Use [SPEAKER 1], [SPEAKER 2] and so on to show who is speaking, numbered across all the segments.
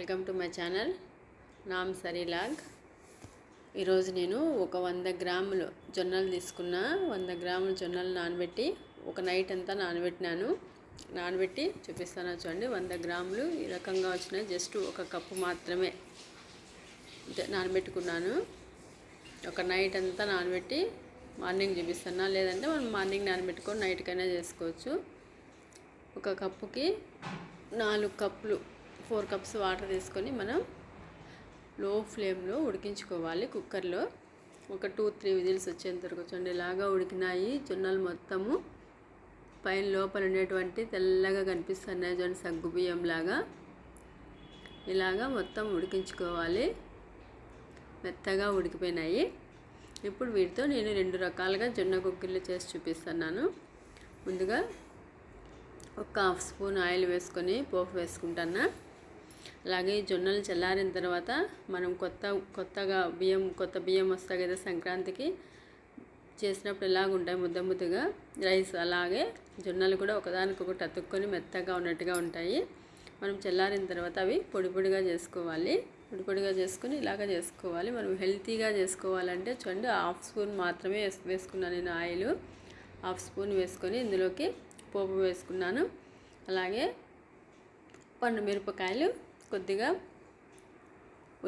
[SPEAKER 1] Welcome to my channel. నామ్ సరీలాగ్ ఈరోజు నేను ఒక వంద గ్రాములు జొన్నలు తీసుకున్న వంద గ్రాములు జొన్నలు నానబెట్టి ఒక నైట్ అంతా నానబెట్టినాను. నానబెట్టి చూపిస్తాను చూడండి. వంద గ్రాములు ఈ రకంగా వచ్చినాయి. జస్ట్ ఒక కప్పు మాత్రమే నానబెట్టుకున్నాను. ఒక నైట్ అంతా నానబెట్టి మార్నింగ్ చూపిస్తాను? లేదంటే మనం మార్నింగ్ నానబెట్టుకొని నైట్కైనా చేసుకోవచ్చు. ఒక కప్పుకి నాలుగు కప్పులు ఫోర్ కప్స్ వాటర్ తీసుకొని మనం లో ఫ్లేమ్లో ఉడికించుకోవాలి కుక్కర్లో. ఒక టూ త్రీ విజిల్స్ వచ్చేంత వరకు చూడండి ఇలాగా ఉడికినాయి. జొన్నలు మొత్తము పైన లోపల ఉండేటువంటి తెల్లగా కనిపిస్తున్నాయి చూడండి సగ్గు లాగా. ఇలాగా మొత్తం ఉడికించుకోవాలి. మెత్తగా ఉడికిపోయినాయి. ఇప్పుడు వీటితో నేను రెండు రకాలుగా జొన్న కుక్కర్లు చేసి చూపిస్తున్నాను. ముందుగా ఒక హాఫ్ స్పూన్ ఆయిల్ వేసుకొని పోపు వేసుకుంటాను. అలాగే జొన్నలు చల్లారిన తర్వాత మనం కొత్త కొత్తగా బియ్యం కొత్త బియ్యం వస్తాయి కదా సంక్రాంతికి చేసినప్పుడు ఎలాగ ఉంటాయి ముద్ద ముద్దగా? రైస్ అలాగే జొన్నలు కూడా ఒకదానికొకటి అతుక్కొని మెత్తగా ఉన్నట్టుగా ఉంటాయి. మనం చల్లారిన తర్వాత అవి పొడి పొడిగా చేసుకోవాలి. పొడి పొడిగా చేసుకొని ఇలాగ చేసుకోవాలి. మనం హెల్తీగా చేసుకోవాలంటే చూడండి హాఫ్ స్పూన్ మాత్రమే వేసుకున్నాను నేను ఆయిల్. హాఫ్ స్పూన్ వేసుకొని ఇందులోకి పోపు వేసుకున్నాను. అలాగే పండు మిరపకాయలు కొద్దిగా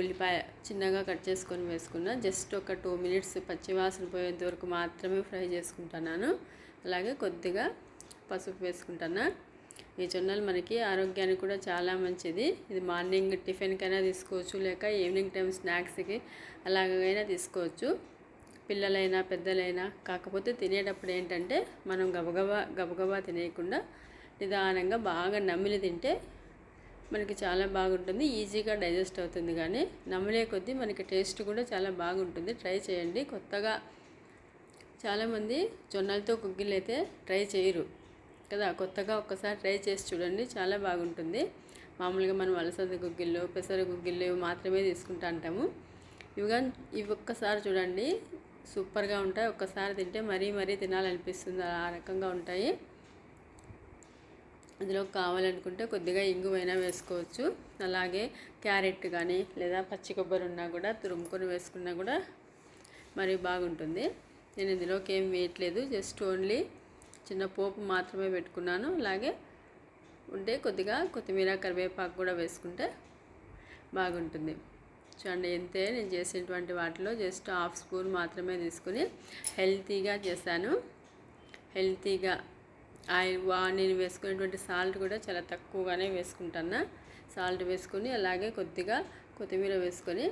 [SPEAKER 1] ఉల్లిపాయ చిన్నగా కట్ చేసుకొని వేసుకున్నా జస్ట్ ఒక టూ మినిట్స్ పచ్చివాసన పోయేంత వరకు మాత్రమే ఫ్రై చేసుకుంటున్నాను. అలాగే కొద్దిగా పసుపు వేసుకుంటున్నా. ఈ జొన్నలు మనకి ఆరోగ్యానికి కూడా చాలా మంచిది. ఇది మార్నింగ్ టిఫిన్కైనా తీసుకోవచ్చు లేక ఈవినింగ్ టైం స్నాక్స్కి అలాగైనా తీసుకోవచ్చు. పిల్లలైనా పెద్దలైనా కాకపోతే తినేటప్పుడు ఏంటంటే మనం గబగబా గబగబా తినేయకుండా నిదానంగా బాగా నమిలి తింటే మనకి చాలా బాగుంటుంది ఈజీగా డైజెస్ట్ అవుతుంది కానీ నమ్మలే కొద్దీ మనకి టేస్ట్ కూడా చాలా బాగుంటుంది. ట్రై చేయండి. కొత్తగా చాలామంది జొన్నలతో గుగ్గిలు అయితే ట్రై చేయరు కదా. కొత్తగా ఒక్కసారి ట్రై చేసి చూడండి చాలా బాగుంటుంది. మామూలుగా మనం అలసంద గుగ్గిళ్ళు పెసర గుగ్గిళ్ళు మాత్రమే తీసుకుంటా అంటాము ఇవి కానీ ఇవి ఒక్కసారి చూడండి సూపర్గా ఉంటాయి. ఒక్కసారి తింటే మరీ మరీ తినాలనిపిస్తుంది. ఆ రకంగా ఉంటాయి. అందులో కావాలనుకుంటే కొద్దిగా ఇంగువైనా వేసుకోవచ్చు. అలాగే క్యారెట్ కానీ లేదా పచ్చి కొబ్బరి ఉన్నా కూడా తురుముకొని వేసుకున్నా కూడా మరి బాగుంటుంది. నేను ఇందులోకి ఏం వేయట్లేదు జస్ట్ ఓన్లీ చిన్న పోపు మాత్రమే పెట్టుకున్నాను. అలాగే ఉంటే కొద్దిగా కొత్తిమీర కరివేపాకు కూడా వేసుకుంటే బాగుంటుంది. చూడండి ఎంతే నేను చేసినటువంటి వాటిలో జస్ట్ హాఫ్ స్పూన్ మాత్రమే తీసుకుని హెల్తీగా చేశాను. హెల్తీగా నేను వేసుకునేటువంటి సాల్ట్ కూడా చాలా తక్కువగానే వేసుకుంటాను. సాల్ట్ వేసుకొని అలాగే కొద్దిగా కొత్తిమీర వేసుకొని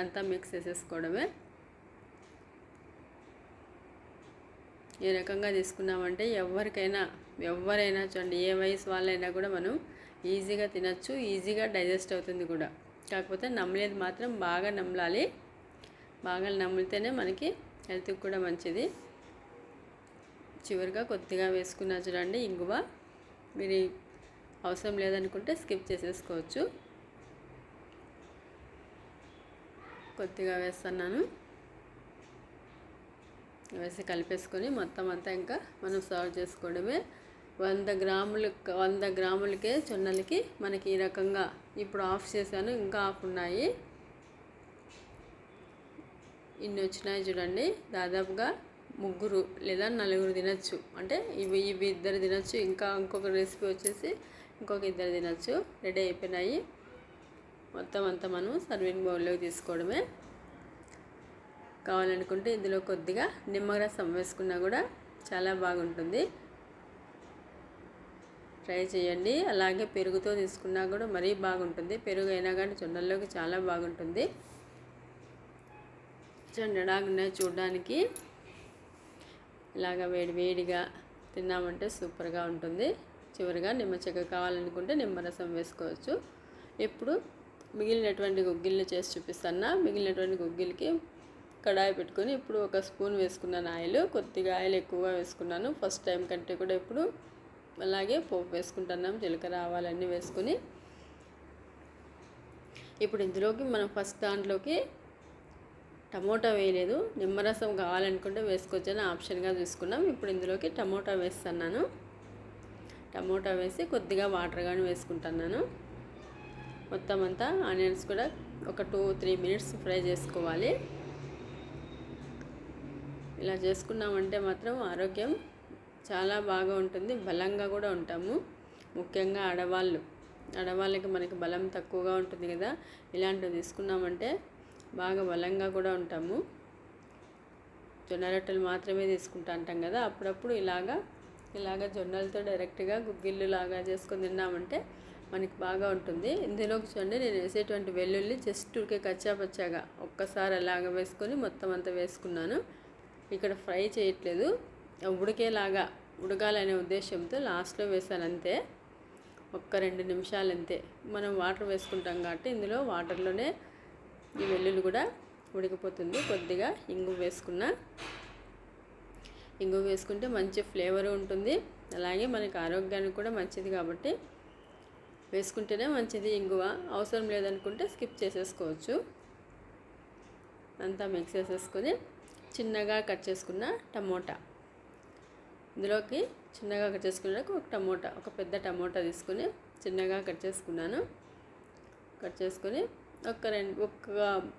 [SPEAKER 1] అంతా మిక్స్ చేసేసుకోవడమే. ఏ రకంగా తీసుకున్నామంటే ఎవరికైనా ఎవరైనా చూడండి ఏ వయసు వాళ్ళైనా కూడా మనం ఈజీగా తినచ్చు ఈజీగా డైజెస్ట్ అవుతుంది కూడా. కాకపోతే నమ్మలేదు మాత్రం బాగా నమ్మలాలి బాగా నమ్మితేనే మనకి హెల్త్కి కూడా మంచిది. చివరిగా కొద్దిగా వేసుకున్నా చూడండి ఇంగువ. మీరు అవసరం లేదనుకుంటే స్కిప్ చేసేసుకోవచ్చు. కొద్దిగా వేస్తున్నాను. వేసి కలిపేసుకొని మొత్తం అంతా ఇంకా మనం సర్వ్ చేసుకోవడమే. వంద గ్రాములు వంద గ్రాములకే జొన్నలకి మనకి ఈ రకంగా ఇప్పుడు ఆఫ్ చేశాను ఇంకా ఆఫ్ ఉన్నాయి. ఇన్ని వచ్చినాయి చూడండి దాదాపుగా ముగ్గురు లేదా నలుగురు తినచ్చు. అంటే ఇవి ఇవి ఇద్దరు తినచ్చు. ఇంకా ఇంకొక రెసిపీ వచ్చేసి ఇంకొక ఇద్దరు తినచ్చు. రెడీ అయిపోయినాయి. మొత్తం అంతా మనం సర్వింగ్ బౌల్లోకి తీసుకోవడమే. కావాలనుకుంటే ఇందులో కొద్దిగా నిమ్మరసం వేసుకున్నా కూడా చాలా బాగుంటుంది. ట్రై చేయండి. అలాగే పెరుగుతో తీసుకున్నా కూడా మరీ బాగుంటుంది. పెరుగు అయినా కానీ జొన్నల్లోకి చాలా బాగుంటుంది. ఉన్నాయి చూడడానికి. ఇలాగ వేడి వేడిగా తిన్నామంటే సూపర్గా ఉంటుంది. చివరిగా నిమ్మ చెక్క కావాలనుకుంటే నిమ్మరసం వేసుకోవచ్చు. ఇప్పుడు మిగిలినటువంటి గుగ్గిల్ని చేసి చూపిస్తాను? మిగిలినటువంటి గుగ్గిలకి కడాయి పెట్టుకొని ఇప్పుడు ఒక స్పూన్ వేసుకున్నాను ఆయిల్. కొద్దిగా ఆయిల్ ఎక్కువగా వేసుకున్నాను. ఫస్ట్ టైం కంటే కూడా ఇప్పుడు అలాగే పోపు వేసుకుంటున్నాం. జీలకర్ర ఆవాలన్నీ వేసుకొని. ఇప్పుడు ఇందులోకి మనం ఫస్ట్ దాంట్లోకి టమోటా వేయలేదు. నిమ్మరసం కావాలనుకుంటే వేసుకోవచ్చని ఆప్షన్గా తీసుకున్నాం ఇప్పుడు ఇందులోకి టమోటా వేస్తున్నాను. టమోటా వేసి కొద్దిగా వాటర్ కానీ వేసుకుంటున్నాను. మొత్తం అంతా ఆనియన్స్ కూడా ఒక టూ త్రీ మినిట్స్ ఫ్రై చేసుకోవాలి. ఇలా చేసుకున్నామంటే మాత్రం ఆరోగ్యం చాలా బాగా ఉంటుంది. బలంగా కూడా ఉంటాము. ముఖ్యంగా ఆడవాళ్ళు. ఆడవాళ్ళకి మనకి బలం తక్కువగా ఉంటుంది కదా. ఇలాంటివి తీసుకున్నామంటే బాగా బలంగా కూడా ఉంటాము. జొన్న రొట్టెలు మాత్రమే తీసుకుంటా అంటాం కదా అప్పుడప్పుడు ఇలాగా ఇలాగ జొన్నలతో డైరెక్ట్గా గుగ్గిళ్ళు లాగా చేసుకొని తిన్నామంటే మనకి బాగా ఉంటుంది. ఇందులోకి చూడండి నేను వేసేటువంటి వెల్లుల్లి జస్ట్ ఉడికే కచ్చాపచ్చాగా ఒక్కసారి అలాగ వేసుకొని మొత్తం అంతా వేసుకున్నాను. ఇక్కడ ఫ్రై చేయట్లేదు. ఉడికేలాగా ఉడకాలనే ఉద్దేశంతో లాస్ట్లో వేసాను అంతే. ఒక్క రెండు నిమిషాలు అంతే. మనం వాటర్ వేసుకుంటాం కాబట్టి ఇందులో వాటర్లోనే ఈ వెల్లుల్లి కూడా ఉడికిపోతుంది. కొద్దిగా ఇంగు వేసుకున్న. ఇంగు వేసుకుంటే మంచి ఫ్లేవర్ ఉంటుంది. అలాగే మనకి ఆరోగ్యానికి కూడా మంచిది కాబట్టి వేసుకుంటేనే మంచిది ఇంగువ. అవసరం లేదనుకుంటే స్కిప్ చేసేసుకోవచ్చు. అంతా మిక్స్ చేసేసుకొని చిన్నగా కట్ చేసుకున్న టమోటా. ఇందులోకి చిన్నగా కట్ చేసుకున్నాక ఒక టమోటా ఒక పెద్ద టమోటా తీసుకుని చిన్నగా కట్ చేసుకున్నాను. కట్ చేసుకొని ఒక రెండు ఒక్క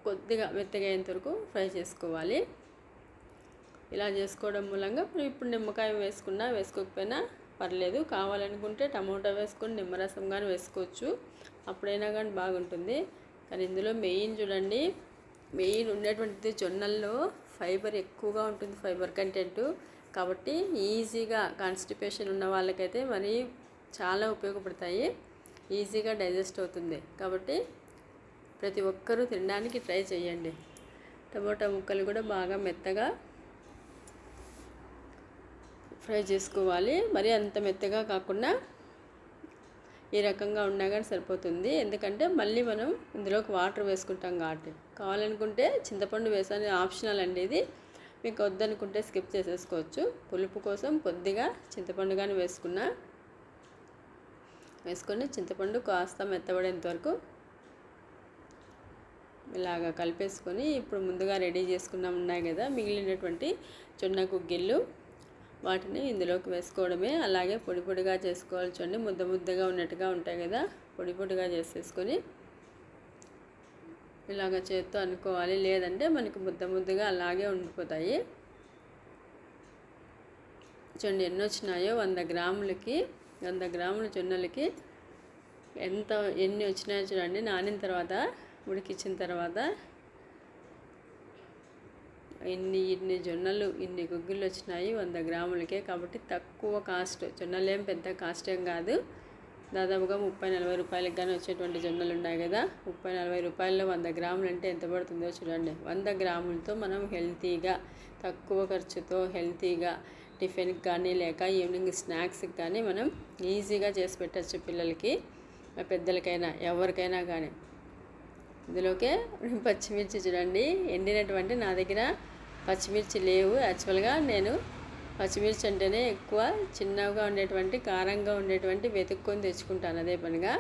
[SPEAKER 1] కొద్దిగా మెత్తగా అయ్యేంత వరకు ఫ్రై చేసుకోవాలి. ఇలా చేసుకోవడం మూలంగా ఇప్పుడు నిమ్మకాయ వేసుకున్నా వేసుకోకపోయినా పర్లేదు. కావాలనుకుంటే టమోటా వేసుకొని నిమ్మరసం కానీ వేసుకోవచ్చు. అప్పుడైనా కానీ బాగుంటుంది. కానీ ఇందులో మెయిన్ చూడండి మెయిన్ ఉండేటువంటిది జొన్నల్లో ఫైబర్ ఎక్కువగా ఉంటుంది ఫైబర్ కంటెంట్. కాబట్టి ఈజీగా కాన్స్టిపేషన్ ఉన్న వాళ్ళకైతే మరి చాలా ఉపయోగపడతాయి. ఈజీగా డైజెస్ట్ అవుతుంది. కాబట్టి ప్రతి ఒక్కరూ తినడానికి ట్రై చేయండి. టమోటా ముక్కలు కూడా బాగా మెత్తగా ఫ్రై చేసుకోవాలి. మరి అంత మెత్తగా కాకుండా ఈ రకంగా ఉన్నా కానీ సరిపోతుంది. ఎందుకంటే మళ్ళీ మనం ఇందులోకి వాటర్ వేసుకుంటాం కాబట్టి. కావాలనుకుంటే చింతపండు వేసాను ఆప్షనల్ అండి ఇది. మీకు వద్దనుకుంటే స్కిప్ చేసేసుకోవచ్చు. పులుపు కోసం కొద్దిగా చింతపండు కానీ వేసుకున్నా వేసుకొని చింతపండు కాస్త మెత్తబడేంత వరకు ఇలాగ కలిపేసుకొని ఇప్పుడు ముందుగా రెడీ చేసుకున్నాం ఉన్నాయి కదా మిగిలినటువంటి జొన్న గుగ్గిళ్ళు వాటిని ఇందులోకి వేసుకోవడమే. అలాగే పొడి పొడిగా చేసుకోవాలి చూడండి ముద్ద ముద్దగా ఉన్నట్టుగా ఉంటాయి కదా పొడి పొడిగా చేసేసుకొని ఇలాగ చేత్తో అనుకోవాలి. లేదంటే మనకి ముద్ద ముద్దగా అలాగే ఉండిపోతాయి. చూడండి ఎన్ని వచ్చినాయో వంద గ్రాములకి వంద గ్రాముల జొన్నలకి ఎంత ఎన్ని వచ్చినాయో చూడండి నానిన తర్వాత ఉడికిచ్చిన తర్వాత ఇన్ని ఇన్ని జొన్నలు ఇన్ని గుగ్గులు వచ్చినాయి వంద గ్రాములకే కాబట్టి తక్కువ కాస్ట్. జొన్నలేం పెద్ద కాస్ట్ ఏం కాదు. దాదాపుగా ముప్పై నలభై రూపాయలకి కానీ వచ్చేటువంటి జొన్నలు ఉన్నాయి కదా. ముప్పై నలభై రూపాయల్లో వంద గ్రాములు అంటే ఎంత పడుతుందో చూడండి. వంద గ్రాములతో మనం హెల్తీగా తక్కువ ఖర్చుతో హెల్తీగా టిఫిన్కి కానీ లేక ఈవినింగ్ స్నాక్స్కి కానీ మనం ఈజీగా చేసి పెట్టచ్చు పిల్లలకి పెద్దలకైనా ఎవరికైనా కానీ ఇందులోకే పచ్చిమిర్చి చూడండి. ఎండినటువంటి నా దగ్గర పచ్చిమిర్చి లేవు. యాక్చువల్గా నేను పచ్చిమిర్చి అంటేనే ఎక్కువ చిన్నగా ఉండేటువంటి కారంగా ఉండేటువంటి వెతుక్కొని తెచ్చుకుంటాను అదే పనిగా.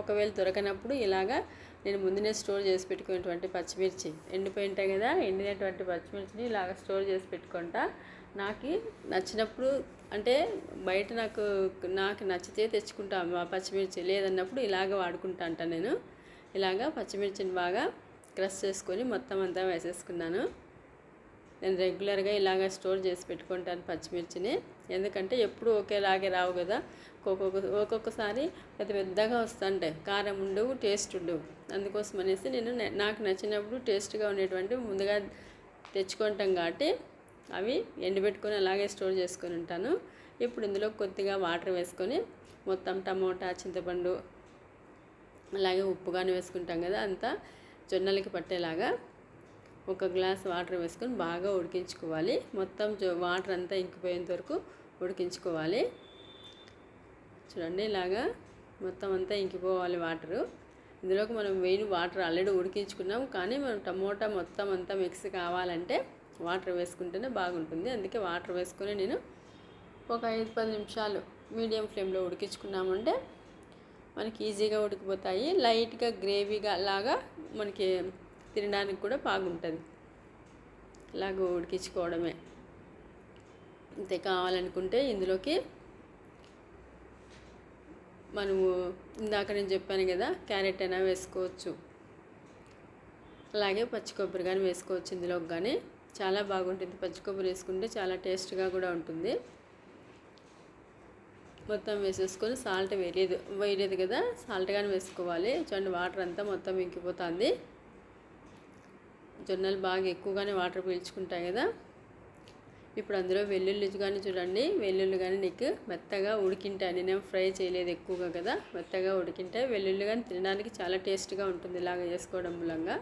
[SPEAKER 1] ఒకవేళ దొరకనప్పుడు ఇలాగా నేను ముందునే స్టోర్ చేసి పెట్టుకునేటువంటి పచ్చిమిర్చి. ఎండిపోయి ఉంటాయి కదా ఎండినటువంటి పచ్చిమిర్చిని ఇలాగ స్టోర్ చేసి పెట్టుకుంటా. నాకు నచ్చినప్పుడు అంటే బయట నాకు నాకు నచ్చితే తెచ్చుకుంటాను పచ్చిమిర్చి. లేదన్నప్పుడు ఇలాగ వాడుకుంటా అంట నేను. ఇలాగా పచ్చిమిర్చిని బాగా క్రష్ చేసుకొని మొత్తం అంతా వేసేసుకున్నాను. నేను రెగ్యులర్గా ఇలాగ స్టోర్ చేసి పెట్టుకుంటాను పచ్చిమిర్చిని. ఎందుకంటే ఎప్పుడు ఒకేలాగే రావు కదా. ఒక్కొక్క ఒక్కొక్కసారి పెద్ద పెద్దగా వస్తుంటాయి. కారం ఉండవు టేస్ట్ ఉండవు. అందుకోసం అనేసి నేను నాకు నచ్చినప్పుడు టేస్ట్గా ఉండేటువంటి ముందుగా తెచ్చుకుంటాం కాబట్టి అవి ఎండబెట్టుకొని అలాగే స్టోర్ చేసుకొని ఉంటాను. ఇప్పుడు ఇందులో కొద్దిగా వాటర్ వేసుకొని మొత్తం టమోటా చింతపండు అలాగే ఉప్పు కానీ వేసుకుంటాం కదా అంతా జొన్నలకి పట్టేలాగా ఒక గ్లాస్ వాటర్ వేసుకొని బాగా ఉడికించుకోవాలి. మొత్తం వాటర్ అంతా ఇంకిపోయేంత వరకు ఉడికించుకోవాలి. చూడండి ఇలాగా మొత్తం అంతా ఇంకిపోవాలి వాటరు. ఇందులోకి మనం మెయిన్ వాటర్ ఆల్రెడీ ఉడికించుకున్నాం కానీ మనం టమోటా మొత్తం అంతా మిక్స్ కావాలంటే వాటర్ వేసుకుంటేనే బాగుంటుంది. అందుకే వాటర్ వేసుకొని నేను ఒక ఐదు పది నిమిషాలు మీడియం ఫ్లేమ్లో ఉడికించుకున్నామంటే మనకి ఈజీగా ఉడికిపోతాయి. లైట్గా గ్రేవీగా లాగా మనకి తినడానికి కూడా బాగుంటుంది. ఇలాగ ఉడికించుకోవడమే. అంతే కావాలనుకుంటే ఇందులోకి మనము ఇందాక నేను చెప్పాను కదా క్యారెట్ అయినా వేసుకోవచ్చు. అలాగే పచ్చి కొబ్బరి కానీ వేసుకోవచ్చు ఇందులోకి కానీ చాలా బాగుంటుంది. పచ్చి కొబ్బరి వేసుకుంటే చాలా టేస్ట్గా కూడా ఉంటుంది. మొత్తం వేసేసుకొని సాల్ట్ వేయలేదు వేయలేదు కదా సాల్ట్ కానీ వేసుకోవాలి. చూడండి వాటర్ అంతా మొత్తం ఇంకిపోతుంది. జొన్నలు బాగా ఎక్కువగానే వాటర్ పీల్చుకుంటాయి కదా. ఇప్పుడు అందులో వెల్లుల్లి కానీ చూడండి వెల్లుల్లి కానీ నీకు మెత్తగా ఉడికింటాయి. నేను ఫ్రై చేయలేదు ఎక్కువగా కదా మెత్తగా ఉడికింటాయి. వెల్లుల్లి కానీ తినడానికి చాలా టేస్ట్గా ఉంటుంది ఇలాగ చేసుకోవడం మూలంగా.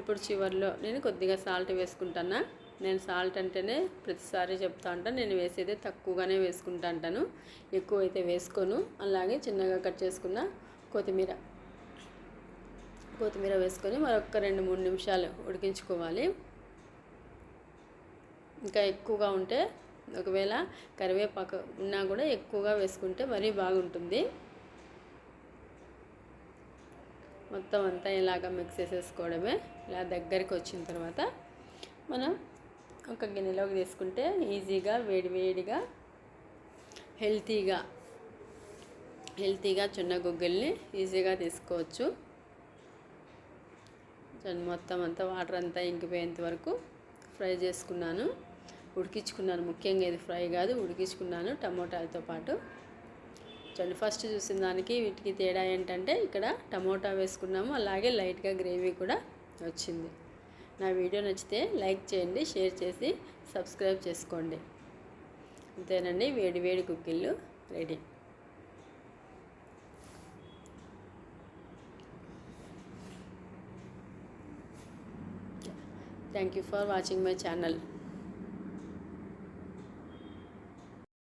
[SPEAKER 1] ఇప్పుడు చివరిలో నేను కొద్దిగా సాల్ట్ వేసుకుంటానా? నేను సాల్ట్ అంటేనే ప్రతిసారి చెప్తా ఉంటాను నేను వేసేదే తక్కువగానే వేసుకుంటా అంటాను. ఎక్కువ అయితే వేసుకోను. అలాగే చిన్నగా కట్ చేసుకున్న కొత్తిమీర. కొత్తిమీర వేసుకొని మరొక రెండు మూడు నిమిషాలు ఉడికించుకోవాలి. ఇంకా ఎక్కువగా ఉంటే ఒకవేళ కరివేపాకు ఉన్నా కూడా ఎక్కువగా వేసుకుంటే మరీ బాగుంటుంది. మొత్తం అంతా ఇలాగ మిక్స్ చేసేసుకోవడమే. ఇలా దగ్గరికి వచ్చిన తర్వాత మనం ఒక గిన్నెలోకి తీసుకుంటే ఈజీగా వేడి వేడిగా హెల్తీగా హెల్తీగా చిన్న గుగ్గుల్ని ఈజీగా తీసుకోవచ్చు. మొత్తం అంతా వాటర్ అంతా ఇంకిపోయేంత వరకు ఫ్రై చేసుకున్నాను. ఉడికించుకున్నాను. ముఖ్యంగా ఇది ఫ్రై కాదు ఉడికించుకున్నాను టమోటాలతో పాటు. చూడండి ఫస్ట్ చూసిన దానికి వీటికి తేడా ఏంటంటే ఇక్కడ టమోటా వేసుకున్నాము. అలాగే లైట్గా గ్రేవీ కూడా వచ్చింది. నా వీడియో నచ్చితే లైక్ చేయండి షేర్ చేసి సబ్స్క్రైబ్ చేసుకోండి. అంతేనండి వేడి వేడి కుక్కిళ్ళు ready. Thank you for watching my channel.